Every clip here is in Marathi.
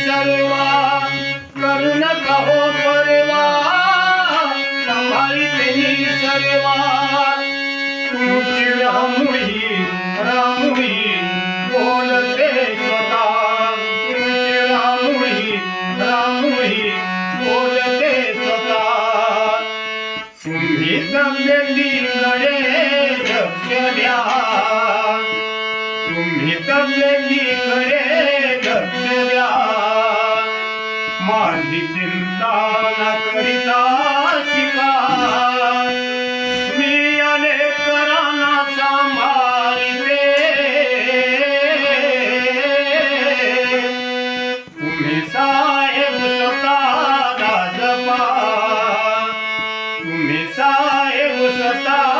सर्वा करुण कहो परवा. संभाळी सर्वा. बोलते स्वतः. तुझी रामुही रामुही बोलते स्वतः. तुम्ही तब्येती गणेश सदा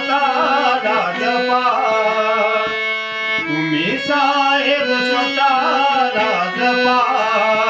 होता राजपा. तुम्ही साहेब स्वतः राजपा.